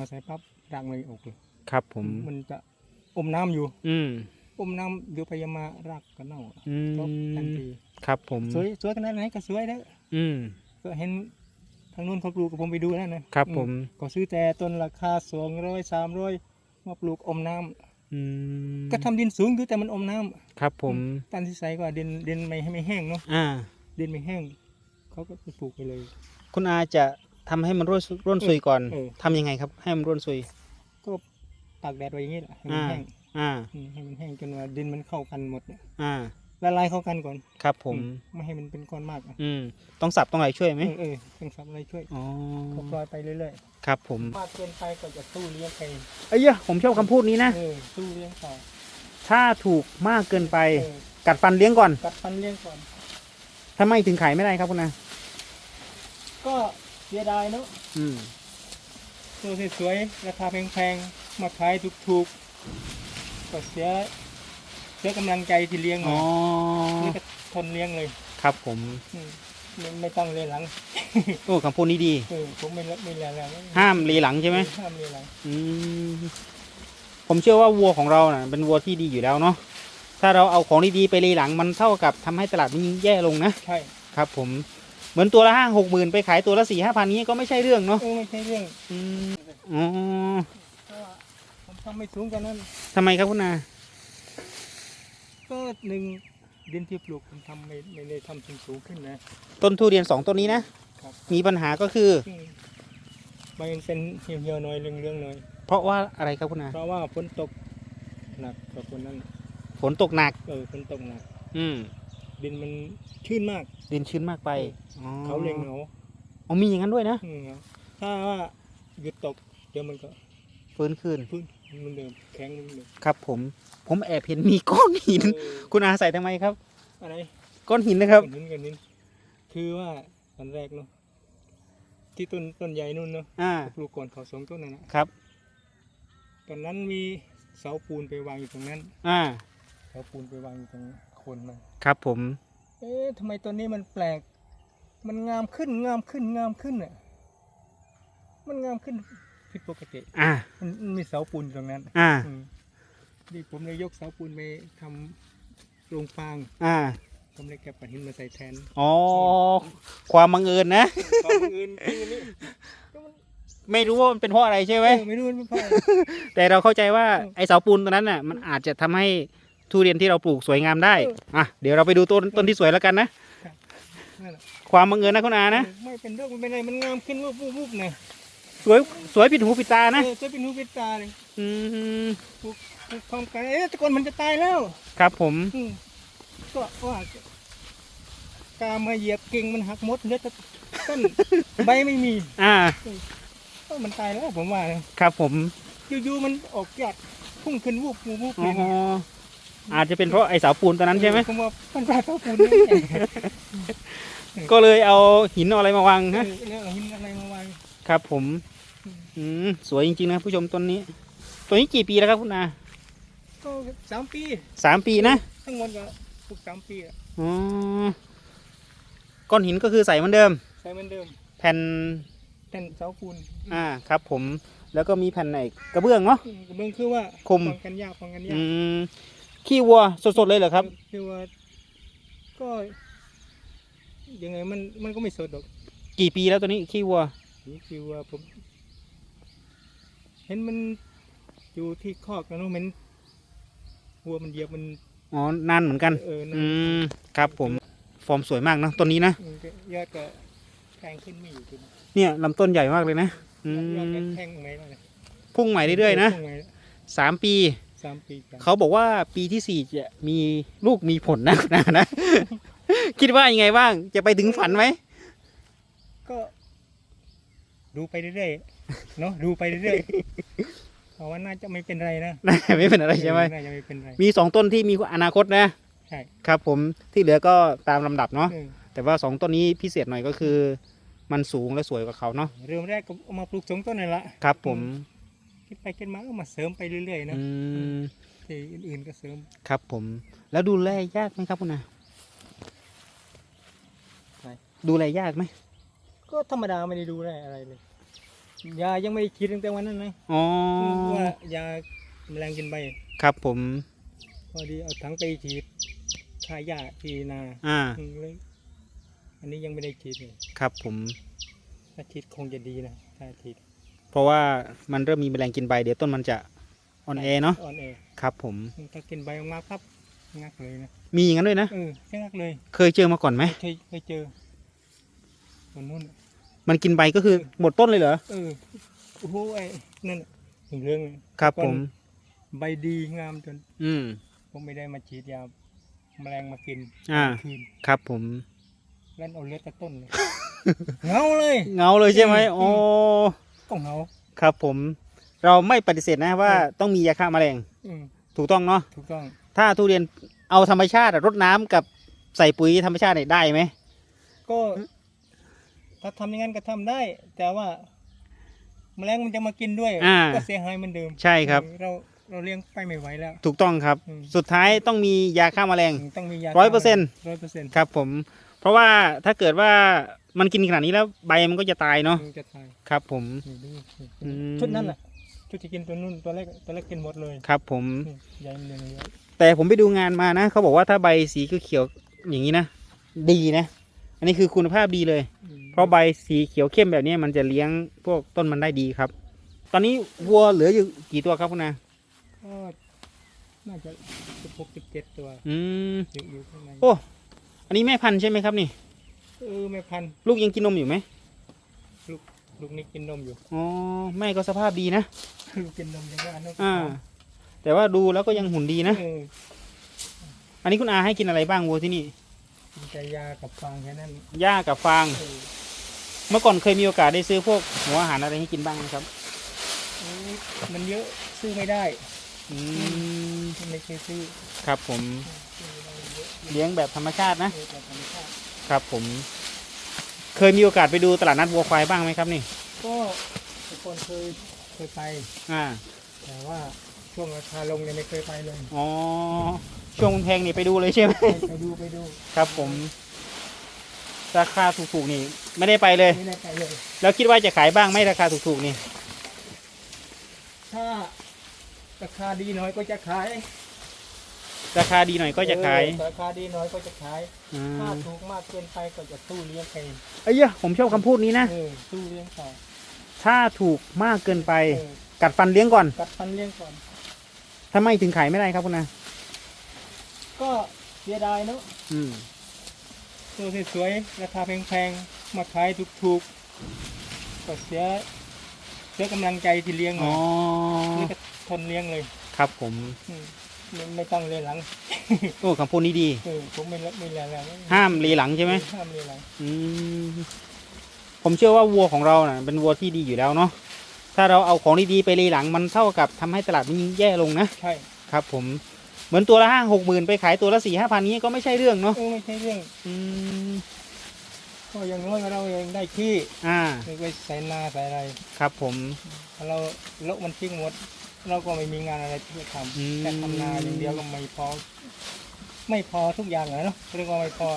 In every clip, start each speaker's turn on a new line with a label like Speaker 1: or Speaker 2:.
Speaker 1: มาใส่ปั๊บรากมันออกเลย
Speaker 2: ครับผม
Speaker 1: มันจะอมน้ำอยู่
Speaker 2: อืม
Speaker 1: อมน้ำเดี๋ยวไปยามารากก็เน่า
Speaker 2: อืม
Speaker 1: ครบทันที
Speaker 2: ครับผม
Speaker 1: สวยสวยขนาดไหนก็สวยเด้อ
Speaker 2: อืม
Speaker 1: ก็เห็นทางนู้นเขาปลูกกับผมไปดูแล้วนะครับ
Speaker 2: ผม
Speaker 1: อืก็ซื้อแต่ต้นราคาสองร้อยสามร้อยมาปลูกอมน้ำ
Speaker 2: อืม
Speaker 1: ก็ทำดินสูงอยู่แต่มันอมน้ำ
Speaker 2: ครับผม
Speaker 1: ตันที่ใส่ก็ดินดินไม่ให้ไม่แห้งเนาะ
Speaker 2: อ่า
Speaker 1: ดินไม่แห้งเขาก็ไปปลูกไปเลย
Speaker 2: คุณอาจะ ทำให้มันร่วนร่วนซุยก่อน
Speaker 1: เออ
Speaker 2: ทำยังไงครับ ให้มันร่วนซุย
Speaker 1: ก็ตากแดดไว้อย่างนี้แหละให้มัน
Speaker 2: อ่า
Speaker 1: แห้ง
Speaker 2: อ่า
Speaker 1: อืมให้มันแห้งจนว่าดินมันเข้ากันหมดเนี่ย
Speaker 2: อ่า
Speaker 1: ละลายเข้ากันก่อน
Speaker 2: ครับผม
Speaker 1: อืไม่ให้มันเป็นก้อนมากอะ
Speaker 2: อืม ต้องสับต้องอะไรช่วยไหม
Speaker 1: เออเออต้องสับอะไรช่วย
Speaker 2: อ๋อ
Speaker 1: ก็ปล่อยไปเรื่อย
Speaker 2: ครับผม
Speaker 1: ๆมากเกินไปก็จะสู้เลี้ยงไป
Speaker 2: เอ้ยผมชอบคำพูดนี้นะ
Speaker 1: เออสู้เลี้ยงต่อ
Speaker 2: ถ้าถูกมากเกินไป
Speaker 1: เออ
Speaker 2: กัดฟันเลี้ยงก่อน
Speaker 1: กัดฟันเลี้ยงก่อน
Speaker 2: ทำไมถึงขายไม่ได้ครับคุณอา
Speaker 1: ก็ เสียดายเนาะ
Speaker 2: อืม
Speaker 1: ตัวสวยๆราคาแพงๆมาขายถูกๆก็เสียเสียกำลังใจที่เลี้ยง
Speaker 2: อ๋
Speaker 1: มา
Speaker 2: อ
Speaker 1: นี่ก็ทนเลี้ยงเลย
Speaker 2: ครับผม
Speaker 1: อืมไม่ไม่ต้องเลยหลัง
Speaker 2: โอ้คำพูดนี้ดี
Speaker 1: เออผมไม่ละไม่ละแล้ว
Speaker 2: ห้ามรีหลังใช่ไหม
Speaker 1: ห้ามเลยหลัง
Speaker 2: อืมผมเชื่อว่าวัวของเราน่ะ เป็นวัวที่ดีอยู่แล้วเนาะถ้าเราเอาของดีๆไปรีหลังมันเท่ากับทำให้ตลาดมันยิ่งแย่ลงนะ
Speaker 1: ใช่
Speaker 2: ครับผม เหมือนตัวละห้าหกหมื่นไปขายตัวละสี่ห้าพันนี้ก็ไม่ใช่เรื่องเนาะ
Speaker 1: เออไม่ใช่เรื่อง
Speaker 2: อืมอ๋อ
Speaker 1: เพราะว่าผมทำไม่สูงกันนั้น
Speaker 2: ทำไมครับคุณอา
Speaker 1: ก็หนึ่งดินที่ปลูกผมทำไม่ไม่ได้ทำสูงสูงๆขึ้นนะ
Speaker 2: ต้นทุเรียนสองต้นนี้นะ
Speaker 1: ครับ
Speaker 2: มีปัญหาก็คือ
Speaker 1: ซึ่งมันเป็นเหี่ยวๆหน่อยเรื่องๆหน่อย
Speaker 2: เพราะว่าอะไรครับคุณอา
Speaker 1: เพราะว่าฝนตกหนักกว่าคนนั้น
Speaker 2: ฝนตกหนัก
Speaker 1: เออฝนตกหนัก
Speaker 2: อืม
Speaker 1: ดินมันชื้นมาก
Speaker 2: ดินชื้นมากไปอ๋อ
Speaker 1: เขาเล็งเหงา
Speaker 2: อ๋อมีอย่างนั้นด้วยนะ
Speaker 1: อืมเหงาถ้าว่าหยุดตกเดี๋ยวมันก็
Speaker 2: ฟื้นคืน
Speaker 1: พื้นมันเดิมแข็งมันเดิม
Speaker 2: ครับ ผม ผมแอบเห็นมีก้อนหิน
Speaker 1: เออ
Speaker 2: คุณอาใส่ทำไมครับ
Speaker 1: อะไร
Speaker 2: ก้อนหินนะครับ
Speaker 1: กันนินกันนินคือว่าตอนแรกเนาะที่ต้นต้นใหญ่นู่นเนาะ
Speaker 2: อ่า
Speaker 1: ปลูกก่อนเขาสองต้นนั่นนะครับ ตอนนั้นมีเสาปูนไปวางอยู่ตรงนั้น
Speaker 2: อ่า
Speaker 1: เสาปูนไปวางอยู่ตรงโคนมัน
Speaker 2: ครับผม
Speaker 1: เอ๊ะทำไมต้นนี้มันแปลก มันงามขึ้นงามขึ้นงามขึ้นอะ มันงามขึ้นผิดปกติ
Speaker 2: อ่า
Speaker 1: มันมันมีเสาปูนอยู่ตรงนั้น
Speaker 2: อ่า
Speaker 1: อืมนี่ผมเลยยกเสาปูนไปทำโรงฟาง
Speaker 2: อ่า
Speaker 1: ผมเลยเก็บก้อนหินมาใส่แทน
Speaker 2: อ๋อ ความบังเอิญนะ
Speaker 1: ของอื่นคือนี่ก็มัน
Speaker 2: ไม่รู้ว่ามันเป็นเพราะอะไรใช่ไหม
Speaker 1: เออไม่รู้มันเป็นเพราะอะไร
Speaker 2: แต่เราเข้าใจว่า
Speaker 1: เออ
Speaker 2: ไอเสาปูนตัวนั้นน่ะ มันอาจจะทำให้ ทุเรียนที่เราปลูกสวยงามได้
Speaker 1: เออ
Speaker 2: อะเดี๋ยวเราไปดูต้นต้นที่สวยแล้วกันนะ
Speaker 1: นั่นแหละ
Speaker 2: ความบังเอิญนะคุณอานะ
Speaker 1: ไม่เป็นเรื่องมันเป็นอะไรมันงามขึ้นวุบวุบวุบนะ
Speaker 2: สวยสวยผิดหูผิดตานะ
Speaker 1: เออจะเป็นหูเป็นตาเลย
Speaker 2: อืม
Speaker 1: ปลูกปลูกพร้อมกันเอ๊ะแตะกอนมันจะตายแล้ว
Speaker 2: ครับผม
Speaker 1: อืมก็ว่ากามาเหยียบกิ่งมันหักหมดเหลือแต่ต้นใบไม่มี
Speaker 2: อ่า
Speaker 1: ก็มันตายแล้วผมว่านะครับ
Speaker 2: ผม
Speaker 1: อยู่ๆมันออกจากพุ่งขึ้นวุบวุบวุบ
Speaker 2: อ๋
Speaker 1: เลยนะ
Speaker 2: อาจจะเป็นเพราะไอเสาปูนตัวนั้นใช่ไหม
Speaker 1: ผมว่ามันปลาเต้าปูนนี่
Speaker 2: ก็เลยเอาหินเอาอะไรมาวางฮะ
Speaker 1: อแล้วเอาหินอะไรมาวาง
Speaker 2: ครับผมอืมสวยจริงๆนะผู้ชมต้นนี้ ตัวนี้กี่ปีแล้วครับคุณอา
Speaker 1: ก็สามปี
Speaker 2: สามปีนะ
Speaker 1: ทั้งหมดก็ปลูกสามปีอะ
Speaker 2: อ๋อก้อนหินก็คือใส่เหมือนเดิม
Speaker 1: ใช้เหมือนเดิม
Speaker 2: แผ่น
Speaker 1: แผ่นเสาปูน
Speaker 2: อ่าครับ ผมแล้วก็มีแผ่นไหนกระเบื้องเนาะ
Speaker 1: กระเบื้องคือว่า
Speaker 2: คุม
Speaker 1: ป้องกันยากป้องกันยา
Speaker 2: อื
Speaker 1: ก
Speaker 2: ม ขี้วัวสดๆเลยเหรอครับ
Speaker 1: คือว่าก็ยังไงมันมันก็ไม่สดหรอก
Speaker 2: กี่ปีแล้วตัวนี้ขี้วัว
Speaker 1: นี่คือว่าผม เห็นมันอยู่ที่คอกแล้วเนอะมันวัวมันเหยียบมัน
Speaker 2: อ๋อนานเหมือนกัน
Speaker 1: เออนะ
Speaker 2: อืมครับผม ฟอร์มสวยมากเนอะต้นนี้นะ
Speaker 1: มันก็ยอดก็แทงขึ้นไม่อยู่ขึ้น
Speaker 2: เนี่ยลำต้นใหญ่มากเลยนะอื
Speaker 1: ยอดก็
Speaker 2: ม
Speaker 1: แทงไหมล่ะเนี่ย
Speaker 2: พุ่งใหม่เรื่อยๆนะ
Speaker 1: พุ่งไหม
Speaker 2: สามปี
Speaker 1: สามปีกัน
Speaker 2: เขาบอกว่าปีที่สี่จะมีลูกมีผลนะคุณอานะ คิดว่ายังไงบ้าง จะไปถึงฝันไหม
Speaker 1: ก็ ดูไปเรื่อยๆเนาะดูไปเรื่อยๆเพราะว่าน่าจะไม่เป็นไรนะ
Speaker 2: น่าจะไม่เป็นอะไรใช่ไหม
Speaker 1: น่าจะไม่เป็นไร
Speaker 2: มีสองต้นที่มีอนาคตนะ
Speaker 1: ใช่
Speaker 2: ครับ ผมที่เหลือก็ตามลำดับเนาะ
Speaker 1: เออ
Speaker 2: แต่ว่าสองต้นนี้พิเศษหน่อยก็คือ มันสูงและสวยกว่าเขาเนาะ
Speaker 1: เริ่มแรกก็เอามาปลูกสองต้นนั่นละ
Speaker 2: ครับ ผม
Speaker 1: คิดไปคิดมาก็มาเสริมไปเรื่อยๆนะ
Speaker 2: อืม
Speaker 1: ที่อื่นๆก็เสริม
Speaker 2: ครับผม แล้วดูแลยากไหมครับคุณอา
Speaker 1: ใช่
Speaker 2: ดูแลยากไหม
Speaker 1: ก็ธรรมดาไม่ได้ดูแลอะไรเลยยายังไม่ได้ฉีดตั้งแต่วันนั้นนะ
Speaker 2: อ๋อ
Speaker 1: ว่ายาแมลงกินใบ
Speaker 2: ครับผม
Speaker 1: พอดีเอาถังไปฉีดฆ่าหญ้าที่นา
Speaker 2: อ่า
Speaker 1: อืมเลยอันนี้ยังไม่ได้ฉีดเลย
Speaker 2: ครับผม
Speaker 1: ถ้าฉีดคงจะดีนะถ้าฉีด
Speaker 2: เพราะว่ามันเริ่มมีแมลงกินใบ เดี๋ยวต้นมันจะอ่อนแอเนาะ
Speaker 1: อ่อนแอ
Speaker 2: ครับ ผม
Speaker 1: ถ้ากินใบออกมาปั๊บงักเลยนะ
Speaker 2: มีอย่างนั้นด้วยนะ
Speaker 1: เอองักเลย
Speaker 2: เคยเจอมาก่อนไหม
Speaker 1: เคยเคยเจอคนนู้น
Speaker 2: มันกินใบก็คือหมดต้นเลยเหรอ
Speaker 1: เออโอ้โหไอ้นั่นน่ะถึงเรื่องเลย
Speaker 2: ครับผม
Speaker 1: ใบดีงามจน
Speaker 2: อืม
Speaker 1: ผมไม่ได้มาฉีดยาแมลงมากิน
Speaker 2: อ่า
Speaker 1: คืน
Speaker 2: ครับผม
Speaker 1: แล้วเอาเลือดตะต้นเลยเหงาเลย
Speaker 2: เงาเลยใช่ไหม
Speaker 1: อื ม
Speaker 2: โอ้
Speaker 1: ก็เหงา
Speaker 2: ครับผมเราไม่ปฏิเสธนะว่า
Speaker 1: เออ
Speaker 2: ต้องมียาฆ่าแมลง
Speaker 1: อืม
Speaker 2: ถูกต้องเนาะ
Speaker 1: ถูกต้อง
Speaker 2: ถ้าทุเรียนเอาธรรมชาติอะรดน้ำกับใส่ปุ๋ยธรรมชาติเนี่ยได้ไหม
Speaker 1: ก็ ถ้าทำอย่างนั้นก็ทำได้ แต่ว่า แมลงมันจะมากินด้วย
Speaker 2: อ่า
Speaker 1: ก็เสียหายเหมือนเดิม
Speaker 2: ใช่ครับ
Speaker 1: อืมเราเราเลี้ยงไปไม่ไหวแล้ว
Speaker 2: ถูกต้องครับ
Speaker 1: อืม
Speaker 2: สุดท้ายต้องมียาฆ่าแมลง
Speaker 1: ต้องมียา
Speaker 2: ร้อยเปอร์เซ็นต์
Speaker 1: ร้อยเปอร์เซ็นต์
Speaker 2: ครับผม เพราะว่าถ้าเกิดว่ามันกินขนาดนี้แล้วใบมันก็จะตายเนาะ
Speaker 1: จะตาย
Speaker 2: ครับผม
Speaker 1: นี่ดูนี่
Speaker 2: อืม
Speaker 1: ชุดนั้นแหละชุดที่กินตัวนู้นตัวเล็กตัวเล็กกินหมดเลย
Speaker 2: ครับ ผม
Speaker 1: นี่ใหญ่มันเลยเยอะ
Speaker 2: แต่ผมไปดูงานมานะเขาบอกว่าถ้าใบสีเขียวๆอย่างนี้นะดีนะ อันนี้คือคุณภาพดีเลย
Speaker 1: อืม
Speaker 2: เพราะใบสีเขียวเข้มแบบนี้มันจะเลี้ยงพวกต้นมันได้ดีครับ ตอนนี้วัวเหลืออยู่กี่ตัวครับคุณนา
Speaker 1: ก็น่าจะสิบหกสิบเจ็ดตัว
Speaker 2: อืม
Speaker 1: อยู่อยู่ข้างใน
Speaker 2: โอ้ อันนี้แม่พันธุ์ใช่ไหมครับนี่
Speaker 1: เออแม่พันธุ์
Speaker 2: ลูกยังกินนมอยู่ไหม
Speaker 1: ลูกนี่กินนมอยู่
Speaker 2: อ๋อแม่ก็สภาพดีนะ
Speaker 1: ลูกกินนมยังว่าน้อง
Speaker 2: อ่า แต่ว่าดูแล้วก็ยังหุ่นดีนะ
Speaker 1: เออ
Speaker 2: อันนี้คุณอาให้กินอะไรบ้างวัวที่นี่
Speaker 1: กินแต่ยากับฟางแค่นั้น
Speaker 2: หญ้ากับฟาง
Speaker 1: เออ
Speaker 2: เมื่อก่อนเคยมีโอกาสได้ซื้อพวกหัวอาหารอะไรให้กินบ้างไหมครับ
Speaker 1: เออมันเยอะซื้อไม่ได้
Speaker 2: อืม
Speaker 1: มันไม่เคยซื้อ
Speaker 2: ครับผม
Speaker 1: ซื้อไม่ได้ เยอะ
Speaker 2: เลี้ยงแบบธรรมชาตินะ
Speaker 1: เออแบบธรรมชาติ
Speaker 2: ครับผม เคยมีโอกาสไปดูตลาดนัดวัวควายบ้างไหมครับนี่
Speaker 1: ก็ทุกคนเคยเคยไป
Speaker 2: อ่า
Speaker 1: แต่ว่าช่วงราคาลงเนี่ยไม่เคยไปเลย
Speaker 2: อ๋อ ช่วงแพงนี่ไปดูเลยใช่ไหม
Speaker 1: ไปไปดูไปดู
Speaker 2: ครับผม ราคาถูกๆนี่ ไม่ได้ไปเลย
Speaker 1: ไม่ได้ไปเลย
Speaker 2: แล้วคิดว่าจะขายบ้างไหมราคาถูกๆนี่
Speaker 1: ถ้าราคาดีหน่อยก็จะขาย
Speaker 2: ราคาดีหน่อยก็จะขาย
Speaker 1: เออราคาดีหน่อยก็จะขาย
Speaker 2: อื
Speaker 1: ถ้ามถูกมากเกินไปก็จะสู้เลี้ยงไป
Speaker 2: เอ้ยผมชอบคำพูดนี้นะ
Speaker 1: เออสู้เลี้ยงต่อ
Speaker 2: ถ้าถูกมากเกินไป
Speaker 1: เออ
Speaker 2: กัดฟันเลี้ยงก่อน
Speaker 1: กัดฟันเลี้ยงก่อน
Speaker 2: ทำไมถึงขายไม่ได้ครับคุณนา
Speaker 1: ก็เสียดายเนาะ
Speaker 2: อืม
Speaker 1: ตัวสวยๆราคาแพงๆมาขายถูกๆก็เสียเสียกำลังใจที่เลี้ยง
Speaker 2: อ๋
Speaker 1: มา
Speaker 2: อ
Speaker 1: นี่ก็ทนเลี้ยงเลย
Speaker 2: ครับผม
Speaker 1: อืม ไม่ไม่ต้องเลยหลัง
Speaker 2: โอ้คำพูดนี้ดี
Speaker 1: เออผมไม่ละไม่ละหลัง
Speaker 2: ห้ามรีหลังใช่ไหม
Speaker 1: ห้ามเลยหลัง
Speaker 2: อืมผมเชื่อว่าวัวของเราเนะ่ะเป็นวัวที่ดีอยู่แล้วเนาะถ้าเราเอาของดีๆไปรีหลังมันเท่ากับทำให้ตลาดมันยิ่งแย่ลงนะ
Speaker 1: ใช่
Speaker 2: ครับ ผมเหมือนตัวละห้าหกหมื่นไปขายตัวละสี่ห้าพันนี้ก็ไม่ใช่เรื่องเนาะ
Speaker 1: เออไม่ใช่เรื่อง
Speaker 2: อืม
Speaker 1: ก็อยังน้อยก็เราเองได้ที่
Speaker 2: อ่า
Speaker 1: ไปใส่นาใส่อะไร
Speaker 2: ครับผม
Speaker 1: ถ้าเราโละมันทิ้งหมด เราก็ไม่มีงานอะไรที่จะท
Speaker 2: อืมำ
Speaker 1: แค่ทำนาอย่างเดียวก็ไม่พอ ไม่พอทุกอย่างอะเนาะเรียกว่าไม่พอ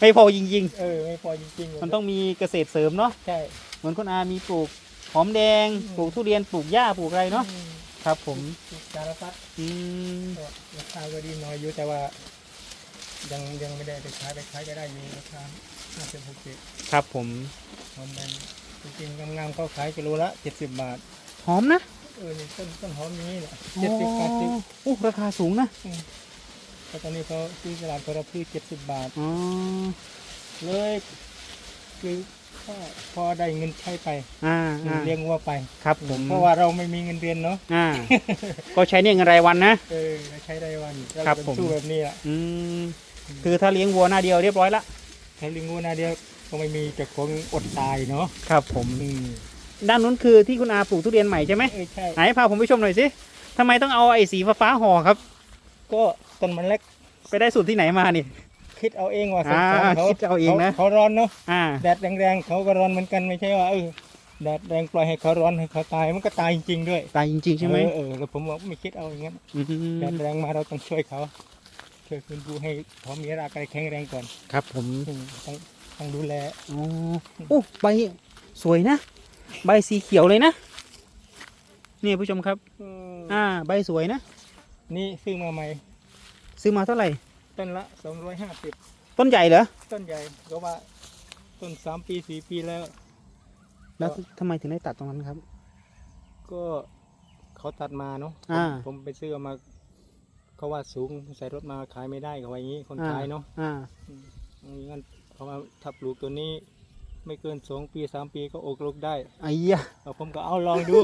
Speaker 2: ไม่พอจริง
Speaker 1: เออ ไม่พอจริงๆ
Speaker 2: ๆมันต้องมีเกษตรเสริมเนาะ
Speaker 1: ใช่
Speaker 2: เหมือนคุณอามีปลูกหอมแดง
Speaker 1: อืม
Speaker 2: ปลูกทุเรียนปลูกหญ้าปลูกอะไรเนาะ
Speaker 1: อืม
Speaker 2: ครับ ผม
Speaker 1: สารพัด
Speaker 2: อืม
Speaker 1: ก็ราคาก็ดีน้อยอยู่แต่ว่า ยังยังไม่ได้ไปขายไปขายก็ได้อยู่ราคาห้าสิบหกสิบ
Speaker 2: ครับผม
Speaker 1: หอมแดงจริงๆงามๆเขาขายกิโลละเจ็ดสิบบาท
Speaker 2: หอมนะ
Speaker 1: เออนี่ต้นต้นหอมนี้แหละเจ็ดสิบแปดสิบ
Speaker 2: โอ้ราคาสูงนะ
Speaker 1: แต่ตอนนี้เขาซื้อตลาดเขารับซื้อเจ็ดสิบบาท
Speaker 2: อ๋อ
Speaker 1: เลยคือก็พอได้เงินใช้ไป
Speaker 2: อ่าอ่า
Speaker 1: เลี้ยงวัวไป
Speaker 2: ครับผม
Speaker 1: เพราะว่าเราไม่มีเงินเดือนเนาะ
Speaker 2: อ่าก็ใช้เนี่ยเงินรายวันนะ
Speaker 1: เออใช้ได้วันเรา
Speaker 2: ครับ
Speaker 1: เป็น
Speaker 2: ผม
Speaker 1: สู้แบบนี้แหละ
Speaker 2: อืมคือถ้าเลี้ยงวัวหน้าเดียวเรียบร้อยละ
Speaker 1: ใช้เลี้ยงวัวนาเดียวก็ไม่มีแต่คงอดตายเนาะ
Speaker 2: ครับผม
Speaker 1: อืม
Speaker 2: ด้านนู้นคือที่คุณอาปลูกทุเรียนใหม่ใช่ไหม
Speaker 1: เออใช่
Speaker 2: ไหนพาผมไปชมหน่อยสิทำไมต้องเอาไอ้สีฟ้าๆห่อครับ
Speaker 1: ก็ต้นมันเล็ก
Speaker 2: ไปได้สูตรที่ไหนมานี่
Speaker 1: คิดเอาเองว่าสง
Speaker 2: อ่า
Speaker 1: สารเขา
Speaker 2: คิดเอาเองนะ
Speaker 1: เขาร้อนเนาะ
Speaker 2: อ่า
Speaker 1: แดดแรงๆเขาก็ร้อนเหมือนกันไม่ใช่ว่าเออแดดแรงปล่อยให้เขาร้อนให้เขาตายมันก็ตายจริงๆด้วย
Speaker 2: ตายจริงๆใช่ไหม
Speaker 1: เออเออแล้วผมบอกไม่คิดเอาอย่างนั้น
Speaker 2: อืม
Speaker 1: แดดแรงมาเราต้องช่วยเขาช่วยคืนฟูให้เขามีร่างกายแข็งแรงก่อน
Speaker 2: ครับผม
Speaker 1: อืมต้องต้องดูแล
Speaker 2: อ๋อโอ้ใบสวยนะ ใบสีเขียวเลยนะนี่ผู้ชมครับ
Speaker 1: อืม
Speaker 2: อ่า ใบสวยนะ
Speaker 1: นี่ซื้อมาใหม่
Speaker 2: ซื้อมาเท่าไหร่
Speaker 1: ต้นละสองร้อยห้าสิบ
Speaker 2: ต้นใหญ่เหรอ
Speaker 1: ต้นใหญ่ก็ว่า ต้นสามปีสี่ปีแล้ว
Speaker 2: แล้ว
Speaker 1: ก็
Speaker 2: ทำไมถึงได้ตัดตรงนั้นครับ
Speaker 1: ก็เขาตัดมาเนาะผม
Speaker 2: อ่า
Speaker 1: ผมไปซื้อเอามาเขาว่าสูงใส่รถมาขายไม่ได้เขาว่าอย่างนี้คน
Speaker 2: อ่า
Speaker 1: ขายเนาะ
Speaker 2: อ่า
Speaker 1: งั้นเขาว่าถ้าปลูกตัวนี้ ไม่เกินสองปีสามปีก็ออกลูกได้
Speaker 2: ไอ้เหี้ย
Speaker 1: เอาผมก็เอาลองดู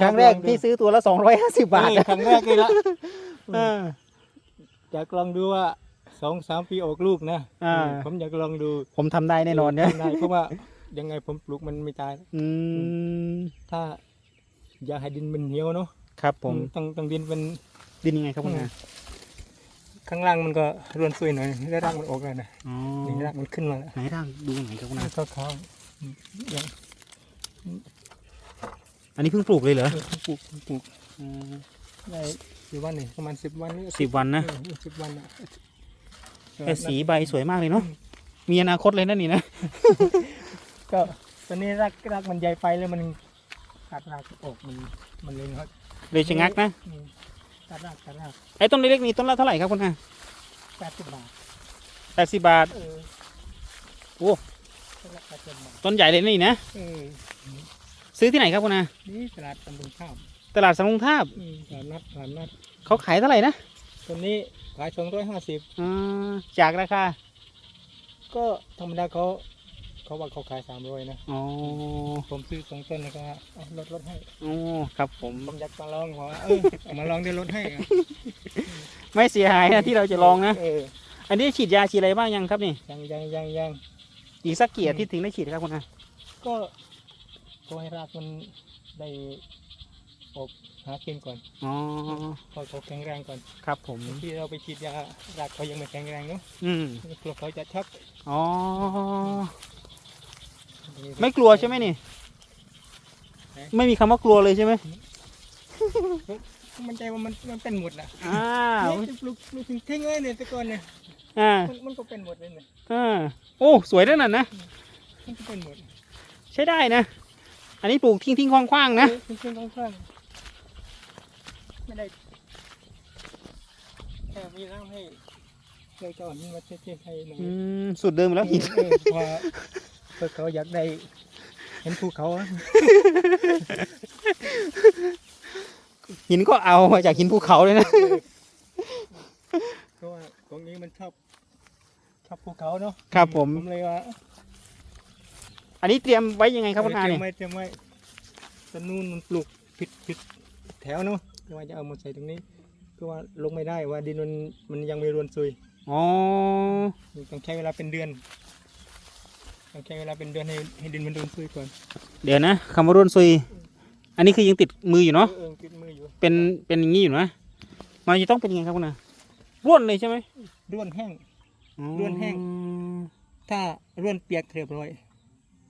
Speaker 2: ครั้งแรก
Speaker 1: ลอดู
Speaker 2: ที่ซื้อตัวละสองร้อยห้าสิบบาท
Speaker 1: เออครั้งแรกเลยละ
Speaker 2: เออ
Speaker 1: อยากลองดูว่าสองสามปีออกลูกนะ
Speaker 2: อ่า
Speaker 1: ผมอยากลองดู
Speaker 2: ผมทำได้แน่นอนเนี่ย
Speaker 1: ทำได้เพราะว่ายังไงผมปลูกมันไม่ตาย
Speaker 2: อืม
Speaker 1: ถ้า อยากให้ดินมันเหนียวเนาะ
Speaker 2: ครับผม
Speaker 1: ต้องต้องดินเป็น
Speaker 2: ดินยังไงครับคุณอา
Speaker 1: ข้างล่างมันก็รวนซุยหน่อยแล้วรากมันออกเลยนะ
Speaker 2: อ๋อ
Speaker 1: นี่รากมันขึ้นมาแล้ว
Speaker 2: ไหนร่างดูไหนครับคุณอา
Speaker 1: ขาวขาวๆอืมยัง
Speaker 2: อันนี้เพิ่งปลูกเลยเหรอ
Speaker 1: เออปลูกปลูกได้กี่วันนี่ประมาณสิบวันนี่
Speaker 2: สิบวันนะ
Speaker 1: สิบวันนะ
Speaker 2: แต่สีใบสวยมากเลยเนาะมีอนาคตเลยนั่นนี่นะ
Speaker 1: ก็ตอนนี้รากรากมันใหญ่ไปแล้วมันตัดรากออกมันมันเลยครับ
Speaker 2: เลยชะงักนะ
Speaker 1: อืม ตัดรากตัดราก
Speaker 2: ไอ้ต้นเล็กๆนี่ต้นละเท่าไหร่ครับคุณอา
Speaker 1: แปดสิบบาท
Speaker 2: แปดสิบบาท
Speaker 1: เออ
Speaker 2: โอ้
Speaker 1: ต้นละแปดสิบบาท
Speaker 2: ต้นใหญ่เลยนี่นะ
Speaker 1: เออ
Speaker 2: ซื้อที่ไหนครับคุณอา
Speaker 1: นี่ตลาดตำบลข้าม
Speaker 2: ตลาดสำโรงทาบ
Speaker 1: อืมตลาดนัดตลาดนัด
Speaker 2: เขาขายเท่าไหร่นะ
Speaker 1: ตัวนี้ขายสองร้อยห้าสิบ
Speaker 2: อ่าจากราคา
Speaker 1: ก็ธรรมดาเขา เขาว่าเขาขายสามร้อยนะ
Speaker 2: อ๋อ
Speaker 1: ผมซื้อสองต้นแล้วก็เอาลดลดให้
Speaker 2: อ๋อครับผม
Speaker 1: ผมอยากมาลองเพราะว่าเออเอามาลองได้ลดให้อะ
Speaker 2: ไม่เสียหายนะที่เราจะลองนะ
Speaker 1: เออ
Speaker 2: อันนี้ฉีดยาฉีดอะไรบ้างยังครับนี่
Speaker 1: ยังยังยังยัง
Speaker 2: อีกสักกี่อาทิตย์ถึงได้ฉีดครับคุณอา
Speaker 1: ก็ก็ให้รากมันได้ออกหากินก่อน
Speaker 2: อ๋อ
Speaker 1: พอเขาแข็งแรงก่อน
Speaker 2: ครับผม
Speaker 1: ที่เราไปฉีดยารากเขายังไม่แข็งแรงเนาะ
Speaker 2: อืม
Speaker 1: กลัวเขาจะช็อก
Speaker 2: อ๋อ ไม่กลัวใช่ไหมนี่ ไม่มีคำว่ากลัวเลยใช่ไหม
Speaker 1: มันใจว่ามันมันเป็นหมดนะ
Speaker 2: อ้าว
Speaker 1: เนี่ยจะปลูกปลูกทิ้งเลยเนี่ยแต่ก่อนเนี่ย
Speaker 2: อ่า
Speaker 1: มันมันก็เป็นหมดเลยเนี่ย
Speaker 2: อ่าโอ้สวยด้วยนั่นนะ
Speaker 1: มันก็เป็นหมด
Speaker 2: ใช้ได้นะ อันนี้ปลูกทิ้งทิ้งคว้างคว้างๆนะ
Speaker 1: เออทิ้งๆข้างๆไม่ได้แค่มีน้ำให้เลยก่อนมาเช็ดๆให้หน่อย
Speaker 2: อืมสุดเดิมแล้วหิน
Speaker 1: เออ เพราะว่าเพื่อเขาอยากได้ เห็นภูเขาอะ
Speaker 2: หินก็เอามาจากหินภูเขาเลยนะ
Speaker 1: เพราะว่าของนี้มันชอบชอบภูเขาเนาะ
Speaker 2: ครับผม
Speaker 1: ผมเลยว่า
Speaker 2: อันนี้เตรียมไว้ยังไงครับคุณอา
Speaker 1: เตรี
Speaker 2: เนี่ย
Speaker 1: มไว้เตรียมไว้ต้นนู้นมันปลูกผิดผิดแถวเนาะว่าจะเอามาใส่ตรงนี้ก็ว่าลงไม่ได้ว่าดินมันมันยังไม่รวนซุย
Speaker 2: อ๋อ
Speaker 1: ต้องใช้เวลาเป็นเดือน ต้องใช้เวลาเป็นเดือนให้ให้ดินมันรวนซุยก่อน
Speaker 2: เดี๋ยวนะคำว่าร่วนซุย อันนี้คือยังติดมืออยู่เนาะ
Speaker 1: เออติดมืออยู่
Speaker 2: เป็น เป็นอย่างนี้อยู่นะ มันจะต้องเป็นยังไงครับคุณอาร่วนเลยใช่ไหม
Speaker 1: ร่วนแห้ง
Speaker 2: อ๋อ
Speaker 1: ร่วนแห้ง ถ้าร่วนเปียกเรียบร้อย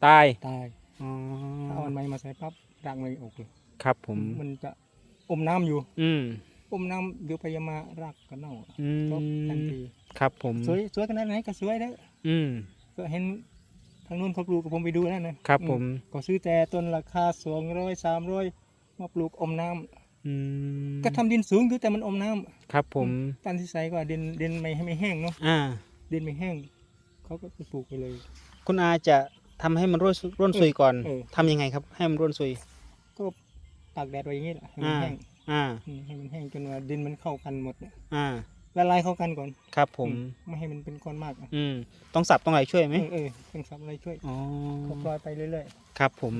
Speaker 2: ตาย
Speaker 1: ตาย
Speaker 2: อ๋อ
Speaker 1: ถ้าเอาอันใหม่มาใส่ปั๊บรากมันออกเลย
Speaker 2: ครับผม
Speaker 1: มันจะอมน้ำอยู่
Speaker 2: อืม
Speaker 1: อมน้ำเดี๋ยวไปยามารากก็เน่า
Speaker 2: อื
Speaker 1: จบทัน
Speaker 2: ม
Speaker 1: ที
Speaker 2: ครับผม
Speaker 1: สวยสวยขนาดไหนก็สวยเด้อ
Speaker 2: อืม
Speaker 1: ก็เห็นทางนู้นเขาปลูกกับผมไปดูแล้วนะครับ
Speaker 2: ผม
Speaker 1: อืก็ซื้อแต่ต้นราคาสองร้อยสามร้อยมาปลูกอมน้ำ
Speaker 2: อืม
Speaker 1: ก็ทำดินสูงอยู่แต่มันอมน้ำ
Speaker 2: ครับผม
Speaker 1: ตันที่ใส่ก็ดินดินไม่ให้ไม่แห้งเนาะ
Speaker 2: อ่า
Speaker 1: ดินไม่แห้งเขาก็ปลูกไปเลย
Speaker 2: คุณอาจะทำให้มันร่วนร่วนซุยก่อน
Speaker 1: เออ
Speaker 2: ทำยังไงครับ ให้มันร่วนซุย
Speaker 1: ก็ตากแดดไว้อย่างนี้แหละให้มัน
Speaker 2: อ่า
Speaker 1: แห้ง
Speaker 2: อ่า
Speaker 1: อืมให้มันแห้งจนว่าดินมันเข้ากันหมดเนี่ย
Speaker 2: อ่า
Speaker 1: ละลายเข้ากันก่อน
Speaker 2: ครับผม
Speaker 1: อืไม่ให้มันเป็นก้อนมากอะ
Speaker 2: อืมต้องสับต้องอะไรช่วยไหม
Speaker 1: เออเออต้องสับอะไรช่วย
Speaker 2: อ๋อ
Speaker 1: ก็ปล่อยไปเรื่อยๆ
Speaker 2: ครับผม